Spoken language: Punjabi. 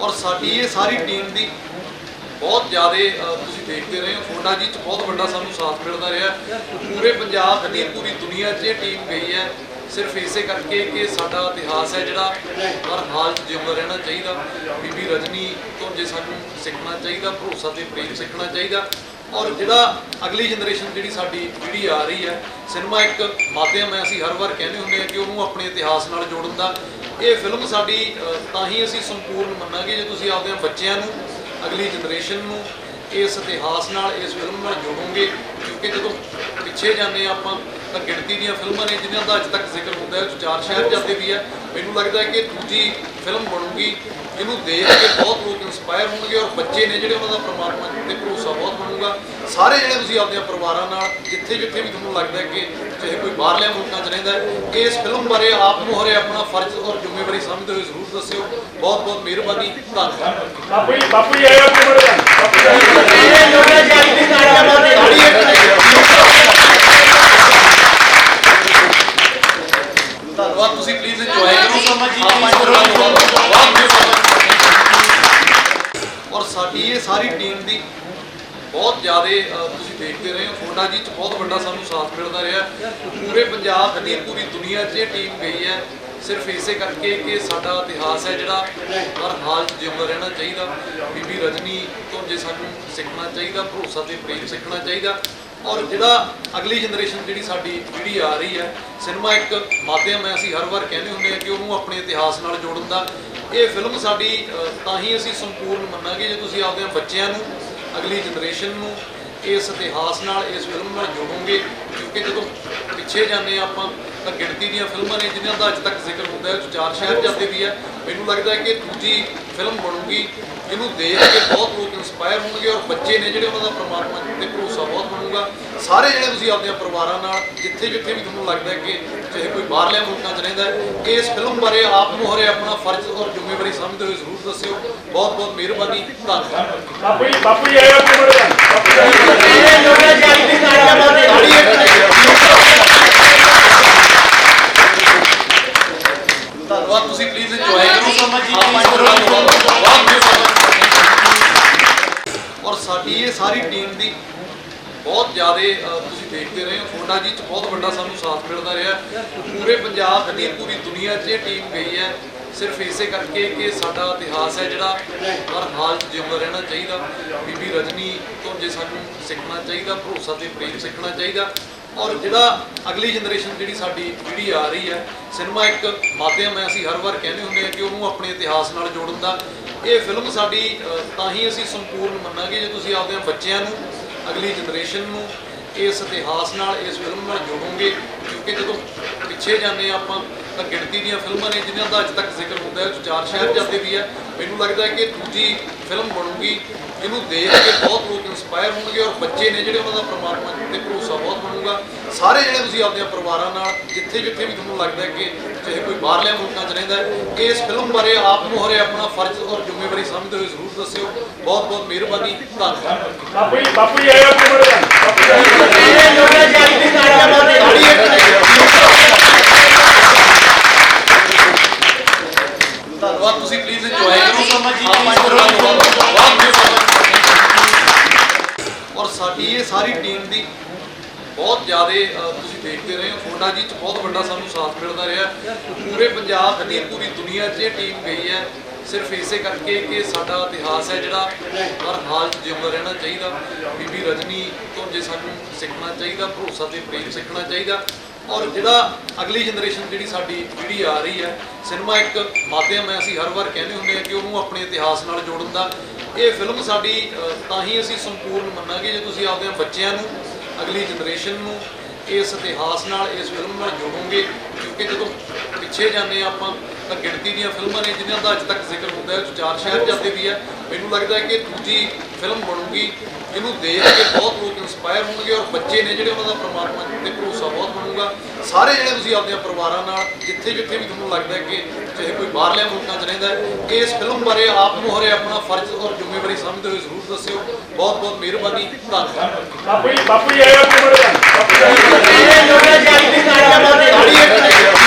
ਔਰ ਸਾਡੀ ਇਹ ਸਾਰੀ ਟੀਮ ਦੀ ਬਹੁਤ ਜ਼ਿਆਦਾ ਤੁਸੀਂ ਦੇਖਦੇ ਰਹੇ ਹੋ ਫੋਟਾ ਜੀ ਚ ਬਹੁਤ ਵੱਡਾ ਸਾਨੂੰ ਸਾਥ ਮਿਲਦਾ ਰਿਹਾ। ਪੂਰੇ ਪੰਜਾਬ ਦੀ, ਪੂਰੀ ਦੁਨੀਆ 'ਚ ਇਹ ਟੀਮ ਗਈ ਹੈ। ਸਿਰਫ ਇਸੇ ਕਰਕੇ ਕਿ ਸਾਡਾ ਇਤਿਹਾਸ ਹੈ ਜਿਹੜਾ ਹਰ ਹਾਲ 'ਚ ਜਿਉਂਦਾ ਰਹਿਣਾ ਚਾਹੀਦਾ। ਬੀਬੀ ਰਜਨੀ ਤੋਂ ਜੇ ਸਾਨੂੰ ਸਿੱਖਣਾ ਚਾਹੀਦਾ, ਭਰੋਸਾ ਤੇ ਪ੍ਰੇਮ ਸਿੱਖਣਾ ਚਾਹੀਦਾ। ਔਰ ਜਿਹੜਾ ਅਗਲੀ ਜਨਰੇਸ਼ਨ ਜਿਹੜੀ ਸਾਡੀ ਪੀੜ੍ਹੀ ਆ ਰਹੀ ਹੈ ਸਿਨੇਮਾ ਇੱਕ ਮਾਧਿਅਮ ਹੈ, ਅਸੀਂ ਹਰ ਵਾਰ ਕਹਿੰਦੇ ਹੁੰਦੇ ਹਾਂ ਕਿ ਉਹਨੂੰ ਆਪਣੇ ਇਤਿਹਾਸ ਨਾਲ ਜੋੜਨ ਦਾ ਇਹ ਫਿਲਮ ਸਾਡੀ ਤਾਂ ਹੀ ਅਸੀਂ ਸੰਪੂਰਨ ਮੰਨਾਂਗੇ ਜੇ ਤੁਸੀਂ ਆਪਦੇ ਬੱਚਿਆਂ ਨੂੰ, ਅਗਲੀ ਜਨਰੇਸ਼ਨ ਨੂੰ ਇਸ ਇਤਿਹਾਸ ਨਾਲ, ਇਸ ਫਿਲਮ ਨਾਲ ਜੋੜੋਗੇ, ਕਿਉਂਕਿ ਜਦੋਂ ਪਿੱਛੇ ਜਾਂਦੇ ਹਾਂ ਆਪਾਂ ਤਾਂ ਗਿਣਤੀ ਦੀਆਂ ਫਿਲਮਾਂ ਨੇ ਜਿਨ੍ਹਾਂ ਦਾ ਅੱਜ ਤੱਕ ਜ਼ਿਕਰ ਹੁੰਦਾ ਹੈ ਚਾਰ ਸ਼ਹਿਰ ਜਾਂਦੇ ਵੀ ਹੈ। ਮੈਨੂੰ ਲੱਗਦਾ ਹੈ ਕਿ ਦੂਜੀ ਫਿਲਮ ਬਣੂਗੀ ਇਹਨੂੰ ਦੇਖ ਕੇ ਬਹੁਤ ਲੋਕ ਇਨਸਪਾਇਰ ਹੋਣਗੇ ਔਰ ਬੱਚੇ ਨੇ ਜਿਹੜੇ ਉਹਨਾਂ ਦਾ ਪ੍ਰਮਾਤਮਾ ਤੇ ਭਰੋਸਾ ਬਹੁਤ ਬਣੂਗਾ। ਸਾਰੇ ਜਿਹੜੇ ਤੁਸੀਂ ਆਪਣੀਆਂ ਪਰਿਵਾਰਾਂ ਨਾਲ ਜਿੱਥੇ ਜਿੱਥੇ ਵੀ ਤੁਹਾਨੂੰ ਲੱਗਦਾ ਹੈ ਕਿ ਚਾਹੇ ਕੋਈ ਬਾਹਰਲੇ ਮੁਲਕਾਂ 'ਚ ਰਹਿੰਦਾ ਹੈ ਇਸ ਫਿਲਮ ਬਾਰੇ ਆਪ ਨੂੰ ਹਰੇ ਆਪਣਾ ਫਰਜ਼ ਔਰ ਜ਼ਿੰਮੇਵਾਰੀ ਸਮਝਦੇ ਹੋਏ ਜ਼ਰੂਰ ਦੱਸਿਓ। ਬਹੁਤ ਬਹੁਤ ਮਿਹਰਬਾਨੀ ਧੰਨਵਾਦ। ਬਾਪੂ ਜੀ ਬਾਪੂ ਜੀ ਆਇਓ ਆਪਣੇ ਬਾਪੂ ਜੀ ਔਰ ਸਾਡੀ ਇਹ ਸਾਰੀ ਟੀਮ ਦੀ ਬਹੁਤ ਜ਼ਿਆਦਾ ਤੁਸੀਂ ਦੇਖਦੇ ਰਹੇ ਹੋ, ਫੋਟਾ ਜੀ ਚ ਬਹੁਤ ਵੱਡਾ ਸਾਨੂੰ ਸਾਥ ਮਿਲਦਾ ਰਿਹਾ। ਪੂਰੇ ਪੰਜਾਬ ਦੀ, ਪੂਰੀ ਦੁਨੀਆ 'ਚ ਇਹ ਟੀਮ ਗਈ ਹੈ। ਸਿਰਫ ਇਸੇ ਕਰਕੇ ਕਿ ਸਾਡਾ ਇਤਿਹਾਸ ਹੈ ਜਿਹੜਾ ਹਰ ਹਾਲ 'ਚ ਜਿਉਂਦਾ ਰਹਿਣਾ ਚਾਹੀਦਾ। ਬੀਬੀ ਰਜਨੀ ਤੋਂ ਜੇ ਸਾਨੂੰ ਸਿੱਖਣਾ ਚਾਹੀਦਾ, ਭਰੋਸਾ ਤੇ ਪ੍ਰੇਮ ਸਿੱਖਣਾ ਚਾਹੀਦਾ। ਔਰ ਜਿਹੜਾ ਅਗਲੀ ਜਨਰੇਸ਼ਨ ਜਿਹੜੀ ਸਾਡੀ ਪੀੜ੍ਹੀ ਆ ਰਹੀ ਹੈ ਸਿਨੇਮਾ ਇੱਕ ਮਾਧਿਅਮ ਹੈ, ਅਸੀਂ ਹਰ ਵਾਰ ਕਹਿੰਦੇ ਹੁੰਦੇ ਹਾਂ ਕਿ ਉਹਨੂੰ ਆਪਣੇ ਇਤਿਹਾਸ ਨਾਲ ਜੋੜਨ ਦਾ ਇਹ ਫਿਲਮ ਸਾਡੀ ਤਾਂ ਹੀ ਅਸੀਂ ਸੰਪੂਰਨ ਮੰਨਾਂਗੇ ਜੇ ਤੁਸੀਂ ਆਪਦੇ ਬੱਚਿਆਂ ਨੂੰ, ਅਗਲੀ ਜਨਰੇਸ਼ਨ ਨੂੰ ਇਸ ਇਤਿਹਾਸ ਨਾਲ ਇਸ ਫਿਲਮ ਨਾਲ ਜੋੜੋਗੇ, ਕਿਉਂਕਿ ਜਦੋਂ ਪਿੱਛੇ ਜਾਂਦੇ ਹਾਂ ਆਪਾਂ ਤਾਂ ਗਿਣਤੀ ਦੀਆਂ ਫਿਲਮਾਂ ਨੇ ਜਿਨ੍ਹਾਂ ਦਾ ਅੱਜ ਤੱਕ ਜ਼ਿਕਰ ਹੁੰਦਾ ਹੈ ਚਾਰ ਸ਼ਹਿਰ ਜਾਂਦੇ ਵੀ ਹੈ। ਮੈਨੂੰ ਲੱਗਦਾ ਹੈ ਕਿ ਦੂਜੀ ਫਿਲਮ ਬਣੂਗੀ ਇਹਨੂੰ ਦੇਖ ਕੇ ਬਹੁਤ ਲੋਕ ਇਨਸਪਾਇਰ ਹੋਣਗੇ ਔਰ ਬੱਚੇ ਨੇ ਜਿਹੜੇ ਉਹਨਾਂ ਦਾ ਪ੍ਰਮਾਤਮਾ ਤੇ ਭਰੋਸਾ ਬਹੁਤ ਬਣੂਗਾ। ਸਾਰੇ ਜਿਹੜੇ ਤੁਸੀਂ ਆਪਣੀਆਂ ਪਰਿਵਾਰਾਂ ਨਾਲ ਜਿੱਥੇ ਜਿੱਥੇ ਵੀ ਤੁਹਾਨੂੰ ਲੱਗਦਾ ਹੈ ਕਿ ਚਾਹੇ ਕੋਈ ਬਾਹਰਲੇ ਮੁਲਕਾਂ 'ਚ ਰਹਿੰਦਾ ਹੈ ਇਸ ਫਿਲਮ ਬਾਰੇ ਆਪ ਨੂੰ ਹਰੇ ਆਪਣਾ ਫਰਜ਼ ਔਰ ਜ਼ਿੰਮੇਵਾਰੀ ਸਮਝਦੇ ਹੋਏ ਜ਼ਰੂਰ ਦੱਸਿਓ। ਬਹੁਤ ਬਹੁਤ ਮਿਹਰਬਾਨੀ ਧੰਨਵਾਦ। ਬਾਪੂ ਜੀ ਬਾਪੂ ਜੀ ਆਇਓ ਆਪਣੇ ਬਾਪੂ ਜੀ ਆਇਓ। ਤਾੜੀ ਇੱਕ ਧੰਨਵਾਦ ਤੁਸੀਂ ਪਲੀਜ਼ ਇੰਜੋਏ ਕਰੋ ਆਪਾਂ ਇਸ ਪ੍ਰੋਗਰਾਮ ਨੂੰ ਬਹੁਤ ਮਿਹਰਬਾਨੀ ਔਰ ਸਾਡੀ ਇਹ ਸਾਰੀ ਟੀਮ ਦੀ ਬਹੁਤ ਜ਼ਿਆਦਾ ਤੁਸੀਂ ਦੇਖਦੇ ਰਹੇ ਹੋ ਫੋਟਾ ਜੀ ਚ ਬਹੁਤ ਵੱਡਾ ਸਾਨੂੰ ਸਾਥ ਮਿਲਦਾ ਰਿਹਾ। ਪੂਰੇ ਪੰਜਾਬ ਦੀ, ਪੂਰੀ ਦੁਨੀਆ 'ਚ ਇਹ ਟੀਮ ਗਈ ਹੈ। ਸਿਰਫ ਇਸੇ ਕਰਕੇ ਕਿ ਸਾਡਾ ਇਤਿਹਾਸ ਹੈ ਜਿਹੜਾ ਹਰ ਹਾਲ 'ਚ ਜਿਉਂਦਾ ਰਹਿਣਾ ਚਾਹੀਦਾ। ਬੀਬੀ ਰਜਨੀ ਤੋਂ ਜੇ ਸਾਨੂੰ ਸਿੱਖਣਾ ਚਾਹੀਦਾ, ਭਰੋਸਾ ਤੇ ਪ੍ਰੇਮ ਸਿੱਖਣਾ ਚਾਹੀਦਾ। ਔਰ ਜਿਹੜਾ ਅਗਲੀ ਜਨਰੇਸ਼ਨ ਜਿਹੜੀ ਸਾਡੀ ਪੀੜ੍ਹੀ ਆ ਰਹੀ ਹੈ ਸਿਨੇਮਾ ਇੱਕ ਮਾਧਿਅਮ ਹੈ, ਅਸੀਂ ਹਰ ਵਾਰ ਕਹਿੰਦੇ ਹੁੰਦੇ ਹਾਂ ਕਿ ਉਹਨੂੰ ਆਪਣੇ ਇਤਿਹਾਸ ਨਾਲ ਜੋੜਨ ਦਾ ਇਹ ਫਿਲਮ ਸਾਡੀ ਤਾਂ ਹੀ ਅਸੀਂ ਸੰਪੂਰਨ ਮੰਨਾਂਗੇ ਜੇ ਤੁਸੀਂ ਆਪਦੇ ਬੱਚਿਆਂ ਨੂੰ, ਅਗਲੀ ਜਨਰੇਸ਼ਨ ਨੂੰ ਇਸ ਇਤਿਹਾਸ ਨਾਲ, ਇਸ ਫਿਲਮ ਨਾਲ ਜੋੜੋਗੇ, ਕਿਉਂਕਿ ਜਦੋਂ ਪਿੱਛੇ ਜਾਂਦੇ ਹਾਂ ਆਪਾਂ ਤਾਂ ਗਿਣਤੀ ਦੀਆਂ ਫਿਲਮਾਂ ਨੇ ਜਿਨ੍ਹਾਂ ਦਾ ਅੱਜ ਤੱਕ ਜ਼ਿਕਰ ਹੁੰਦਾ ਹੈ ਚਾਰ ਸ਼ਹਿਰ ਜਾਂਦੇ ਵੀ ਹੈ ਮੈਨੂੰ ਲੱਗਦਾ ਹੈ ਕਿ ਦੂਜੀ ਫਿਲਮ ਬਣੂਗੀ ਇਹਨੂੰ ਦੇਖ ਕੇ ਬਹੁਤ ਲੋਕ ਇਨਸਪਾਇਰ ਹੋਣਗੇ ਔਰ ਬੱਚੇ ਨੇ ਜਿਹੜੇ ਉਹਨਾਂ ਦਾ ਪ੍ਰਮਾਤਮਾ ਤੇ ਭਰੋਸਾ ਬਹੁਤ ਬਣੂਗਾ ਸਾਰੇ ਜਿਹੜੇ ਤੁਸੀਂ ਆਪਣੀਆਂ ਪਰਿਵਾਰਾਂ ਨਾਲ ਜਿੱਥੇ ਜਿੱਥੇ ਵੀ ਤੁਹਾਨੂੰ ਲੱਗਦਾ ਹੈ ਕਿ ਚਾਹੇ ਕੋਈ ਬਾਹਰਲੇ ਮੁਲਕਾਂ 'ਚ ਰਹਿੰਦਾ ਹੈ ਇਸ ਫਿਲਮ ਬਾਰੇ ਆਪ ਨੂੰ ਹਰੇ ਆਪਣਾ ਫਰਜ਼ ਔਰ ਜ਼ਿੰਮੇਵਾਰੀ ਸਮਝਦੇ ਹੋਏ ਜ਼ਰੂਰ ਦੱਸਿਓ ਬਹੁਤ ਬਹੁਤ ਮਿਹਰਬਾਨੀ ਧੰਨਵਾਦ ਬਾਪੂ ਜੀ ਬਾਪੂ ਜੀ ਆਇਓ ਆਪਣੇ ਬਾਪੂ ਜੀ ਆਇਓ। ਤਾੜੀ ਇੱਕ ਧੰਨਵਾਦ ਤੁਸੀਂ ਪਲੀਜ਼ ਇੰਜੋਏ ਕਰੋ ਆਪਾਂ ਇਸ ਪ੍ਰੋਗਰਾਮ ਨੂੰ ਬਹੁਤ ਮਿਹਰਬਾਨੀ ਔਰ ਸਾਡੀ ਇਹ ਸਾਰੀ ਟੀਮ ਦੀ ਬਹੁਤ ਜ਼ਿਆਦਾ ਤੁਸੀਂ ਦੇਖਦੇ ਰਹੇ ਹੋ ਫੋਟਾ ਜੀ ਚ ਬਹੁਤ ਵੱਡਾ ਸਾਨੂੰ ਸਾਥ ਮਿਲਦਾ ਰਿਹਾ। ਪੂਰੇ ਪੰਜਾਬ ਦੀ ਪੂਰੀ ਦੁਨੀਆ 'ਚ ਇਹ ਟੀਮ ਗਈ ਹੈ। ਸਿਰਫ ਇਸੇ ਕਰਕੇ ਕਿ ਸਾਡਾ ਇਤਿਹਾਸ ਹੈ ਜਿਹੜਾ ਹਰ ਹਾਲ 'ਚ ਜਿਉਂਦਾ ਰਹਿਣਾ ਚਾਹੀਦਾ। ਬੀਬੀ ਰਜਨੀ ਤੋਂ ਜੇ ਸਾਨੂੰ ਸਿੱਖਣਾ ਚਾਹੀਦਾ, ਭਰੋਸਾ ਤੇ ਪ੍ਰੇਮ ਸਿੱਖਣਾ ਚਾਹੀਦਾ। ਔਰ ਜਿਹੜਾ ਅਗਲੀ ਜਨਰੇਸ਼ਨ ਜਿਹੜੀ ਸਾਡੀ ਪੀੜ੍ਹੀ ਆ ਰਹੀ ਹੈ ਸਿਨੇਮਾ ਇੱਕ ਮਾਧਿਅਮ ਹੈ, ਅਸੀਂ ਹਰ ਵਾਰ ਕਹਿੰਦੇ ਹੁੰਦੇ ਹਾਂ ਕਿ ਉਹਨੂੰ ਆਪਣੇ ਇਤਿਹਾਸ ਨਾਲ ਜੋੜਨ ਦਾ ਇਹ ਫਿਲਮ ਸਾਡੀ ਤਾਂ ਹੀ ਅਸੀਂ ਸੰਪੂਰਨ ਮੰਨਾਂਗੇ ਜੇ ਤੁਸੀਂ ਆਪਦੇ ਬੱਚਿਆਂ ਨੂੰ, ਅਗਲੀ ਜਨਰੇਸ਼ਨ ਨੂੰ ਇਸ ਇਤਿਹਾਸ ਨਾਲ, ਇਸ ਫਿਲਮ ਨਾਲ ਜੋੜੋਗੇ। ਕਿਉਂਕਿ ਜਦੋਂ ਪਿੱਛੇ ਜਾਂਦੇ ਹਾਂ ਆਪਾਂ, ਤਾਂ ਗਿਣਤੀ ਦੀਆਂ ਫਿਲਮਾਂ ਨੇ ਜਿਨ੍ਹਾਂ ਦਾ ਅੱਜ ਤੱਕ ਜ਼ਿਕਰ ਹੁੰਦਾ ਹੈ। ਚਾਰ ਸ਼ਹਿਰ ਜਾਂਦੇ ਵੀ ਹੈ। ਮੈਨੂੰ ਲੱਗਦਾ ਹੈ ਕਿ ਦੂਜੀ ਫਿਲਮ ਬਣੂਗੀ ਇਹਨੂੰ ਦੇਖ ਕੇ ਬਹੁਤ ਲੋਕ ਇਨਸਪਾਇਰ ਹੋਣਗੇ ਔਰ ਬੱਚੇ ਨੇ ਜਿਹੜੇ ਉਹਨਾਂ ਦਾ ਪ੍ਰਮਾਤਮਾ ਤੇ ਭਰੋਸਾ ਬਹੁਤ ਬਣੂਗਾ ਸਾਰੇ ਜਿਹੜੇ ਤੁਸੀਂ ਆਪਣੀਆਂ ਪਰਿਵਾਰਾਂ ਨਾਲ ਜਿੱਥੇ ਜਿੱਥੇ ਵੀ ਤੁਹਾਨੂੰ ਲੱਗਦਾ ਹੈ ਕਿ ਚਾਹੇ ਕੋਈ ਬਾਹਰਲੇ ਮੁਲਕਾਂ 'ਚ ਰਹਿੰਦਾ ਹੈ ਇਸ ਫਿਲਮ ਬਾਰੇ ਆਪ ਨੂੰ ਹਰੇ ਆਪਣਾ ਫਰਜ਼ ਔਰ ਜ਼ਿੰਮੇਵਾਰੀ ਸਮਝਦੇ ਹੋਏ ਜ਼ਰੂਰ ਦੱਸਿਓ ਬਹੁਤ ਬਹੁਤ ਮਿਹਰਬਾਨੀ ਧੰਨਵਾਦ ਬਾਪੂ ਜੀ ਬਾਪੂ ਜੀ ਆਇਓ ਆਪਣੇ ਮੁੰਡੇ ਦਾ ਬਾਪੂ ਜੀ